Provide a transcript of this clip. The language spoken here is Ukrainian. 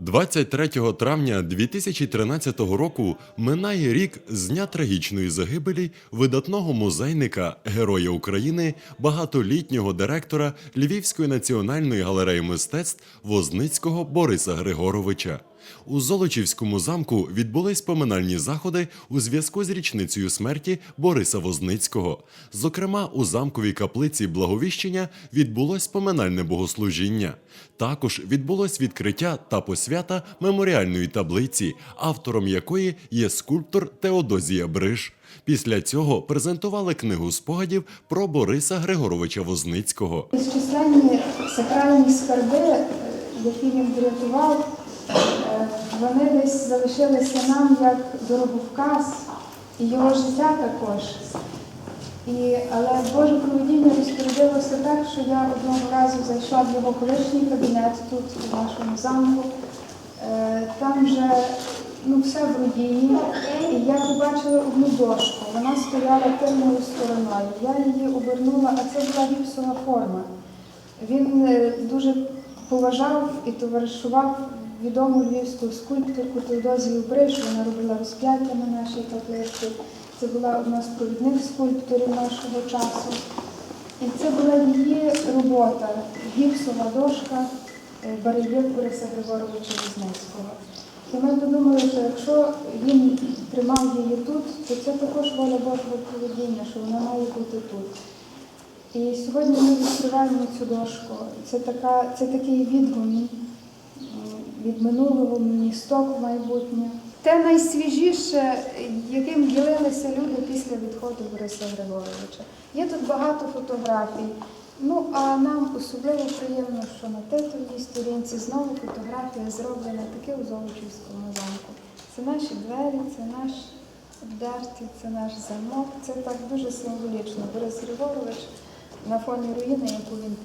23 травня 2013 року минає рік з дня трагічної загибелі видатного музейника, героя України, багатолітнього директора Львівської національної галереї мистецтв Возницького Бориса Григоровича. У Золочівському замку відбулись поминальні заходи у зв'язку з річницею смерті Бориса Возницького. Зокрема, у замковій каплиці Благовіщення відбулось поминальне богослужіння. Також відбулось відкриття та посвята меморіальної таблиці, автором якої є скульптор Теодозія Бриш. Після цього презентували книгу спогадів про Бориса Григоровича Возницького. Численні сакральні скарби, е, які він врятував, е, вони десь залишилися нам як дороговказ, і його життя також. І, але Боже проведіння розпорядилося так, що я одного разу зайшла в його колишній кабінет тут, у нашому замку. Е, Там вже ну, все в руїні. І я побачила одну дошку. Вона стояла тильною стороною. Я її обернула, а це була гіпсова форма. Він е, дуже поважав і товаришував відому львівську скульпторку Теодозію Бриш. Вона робила розп'яття на нашій каплиці. Це була одна з провідних скульпторів нашого часу. І це була її робота, гіпсова дошка е, барельєф Бориса Григоровича Візницького. І ми подумали, що якщо він тримав її тут, то це також воля Божого проведіння, що вона має бути тут. І сьогодні ми відкриваємо цю дошку. Це, така, це такий відгумін від минулого місток в майбутнє. Те найсвіжіше, яким ділилися люди після відходу Бориса Григоровича. Є тут багато фотографій. Ну, а нам особливо приємно, що на титульній сторінці знову фотографія зроблена таки у Золочівському замку. Це наші двері, це наш обдерті, це наш замок. Це так дуже символічно. Борис Григорович на фоні руїни, яку він